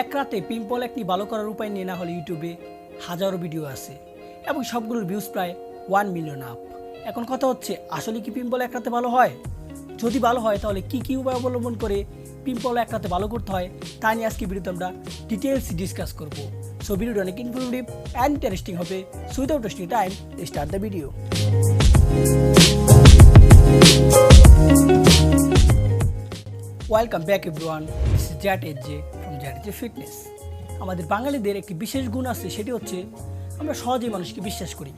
এক রাতে পিম্পল একটি ভালো করার উপায় নিয়ে না হলে ইউটিউবে হাজারো ভিডিও আছে এবং সবগুলোর ভিউজ প্রায় ওয়ান মিলিয়ন আপ এখন কথা হচ্ছে, আসলে কি পিম্পল এক রাতে ভালো হয়? যদি ভালো হয়, তাহলে কি কি উপায় অবলম্বন করে পিম্পল এক রাতে ভালো করতে হয়, তা নিয়ে আজকে ভিডিওতে আমরা ডিটেলস ডিসকাস করব। সো ভিডিওটা অনেক ইনফরমেটিভ অ্যান্ড ইন্টারেস্টিং হবে। So without wasting time start the video welcome back everyone this Jat as J Jat J fitness আমাদের বাঙালিদের একটি বিশেষ গুণ আছে, সেটি হচ্ছে আমরা সহজেই মানুষকে বিশ্বাস করি।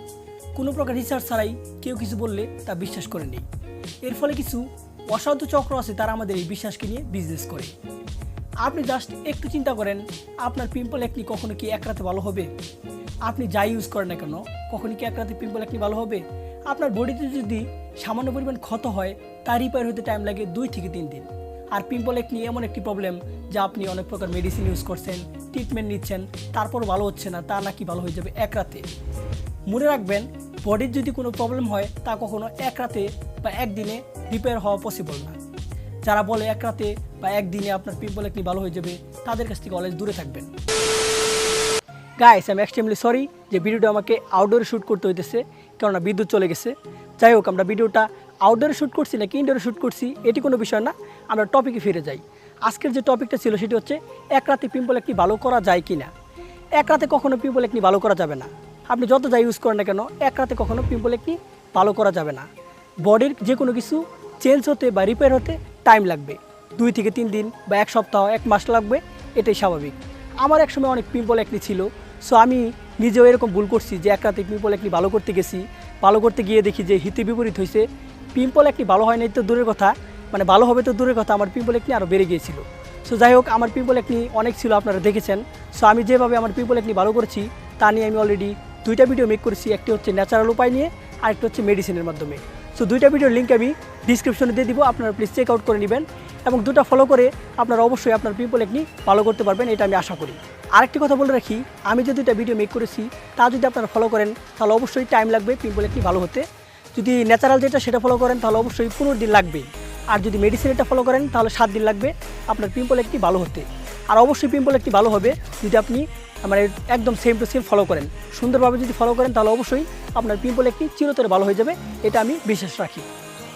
কোনো প্রকার রিসার্চ ছাড়াই কেউ কিছু বললে তা বিশ্বাস করে নেই। এর ফলে কিছু অসাধু চক্র আছে, তারা আমাদের এই বিশ্বাসকে নিয়ে বিজনেস করে। আপনি জাস্ট একটু চিন্তা করেন, আপনার পিম্পল একনি কখনো কি এক রাতে ভালো হবে? আপনি যাই ইউজ করেন না কেন, কখনো কি এক রাতে পিম্পল একনি ভালো হবে? আপনার বডিতে যদি সামান্য পরিমাণ ক্ষত হয় তা রিপেয়ার হতে টাইম লাগে দুই থেকে তিন দিন। আর পিম্পল একনি এমন একটি প্রবলেম যা আপনি অনেক প্রকার মেডিসিন ইউজ করছেন ট্রিটমেন্ট নিচ্ছেন তারপর ভালো হচ্ছে না, তা নাকি ভালো হয়ে যাবে এক রাতে। মনে রাখবেন বডির যদি কোনো প্রবলেম হয়, তা কখনো এক রাতে বা একদিনে রিপেয়ার হওয়া পসিবল না। যারা বলে এক রাতে বা একদিনে আপনার পিম্পল একনি ভালো হয়ে যাবে, তাদের কাছ থেকে অলেজ দূরে থাকবেন। গাইস আমি এক্সট্রিমলি সরি যে ভিডিওটা আমাকে আউটডোরে শ্যুট করতে হইতেছে, কেননা বিদ্যুৎ চলে গেছে। যাই হোক, আমরা ভিডিওটা আউটডোরে শ্যুট করছি নাকি ইনডোরে শ্যুট করছি, এটি কোনো বিষয় না। আমরা টপিকে ফিরে যাই। আজকের যে টপিকটা ছিল, সেটি হচ্ছে, এক রাতে পিম্পল একটি ভালো করা যায় কি না এক রাতে কখনো পিম্পল একটি ভালো করা যাবে না। আপনি যত যাই ইউজ করেন না কেন, এক রাতে কখনো পিম্পল একটি ভালো করা যাবে না। বডির যে কোনো কিছু চেঞ্জ হতে বা রিপেয়ার হতে টাইম লাগবে। দুই থেকে তিন দিন বা এক সপ্তাহ, এক মাস লাগবে, এটাই স্বাভাবিক। আমার এক সময় অনেক পিম্পল একনি ছিল সো আমি নিজেও এরকম ভুল করছি যে এক রাতে পিম্পল একটি ভালো করতে গেছি, ভালো করতে গিয়ে দেখি যে হিতে বিপরীত হয়েছে পিম্পল একটি ভালো হয় নাই তো দূরের কথা মানে ভালো হবে তো দূরের কথা, আমার পিম্পল একটি আরও বেড়ে গিয়েছিল। সো যাই হোক, আমার পিম্পল একটি অনেক ছিল, আপনারা দেখেছেন। সো আমি যেভাবে আমার পিম্পল একটি ভালো করেছি, তা নিয়ে আমি অলরেডি দুইটা ভিডিও মেক করেছি, একটি হচ্ছে ন্যাচারাল উপায় নিয়ে আর একটি হচ্ছে মেডিসিনের মাধ্যমে। সো দুইটা ভিডিওর লিঙ্ক আমি ডিসক্রিপশনে দিয়ে দিব, আপনারা প্লিজ চেক আউট করে নেবেন। এবং দুটো ফলো করে আপনারা অবশ্যই আপনার পিম্পল একনি ভালো করতে পারবেন, এটা আমি আশা করি। আরেকটি কথা বলে রাখি, আমি যে দুইটা ভিডিও মেক করেছি, তা যদি আপনারা ফলো করেন, তাহলে অবশ্যই টাইম লাগবে পিম্পল একনি ভালো হতে। যদি ন্যাচারাল যেটা সেটা ফলো করেন, তাহলে অবশ্যই পনেরো দিন লাগবে। আর যদি মেডিসিন এটা ফলো করেন, তাহলে সাত দিন লাগবে আপনার পিম্পল একটি ভালো হতে। আর অবশ্যই পিম্পল একটি ভালো হবে যদি আপনি মানে একদম সেম টু সেম ফলো করেন। সুন্দরভাবে যদি ফলো করেন, তাহলে অবশ্যই আপনার পিম্পল একটি চিরতরে ভালো হয়ে যাবে, এটা আমি বিশ্বাস রাখি।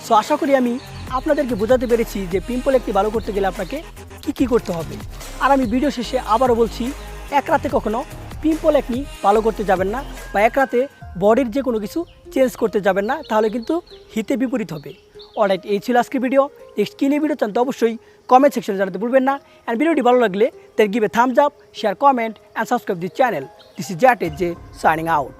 সো আশা করি আমি আপনাদেরকে বোঝাতে পেরেছি যে পিম্পল একটি ভালো করতে গেলে আপনাকে কি কি করতে হবে। আর আমি ভিডিও শেষে আবারও বলছি, এক রাতে কখনো পিম্পল একনি ভালো করতে যাবেন না বা এক রাতে বডির যে কোনো কিছু চেঞ্জ করতে যাবেন না, তাহলে কিন্তু হিতে বিপরীত হবে। অলরাইট এই ছিল আজকের ভিডিও। নেক্সট কী নিয়ে ভিডিও চান তো অবশ্যই কমেন্ট সেকশনে জানাতে ভুলবেন না। অ্যান্ড ভিডিওটি ভালো লাগলে তার give thumbs up share comment and subscribe this channel this is Jat as J signing out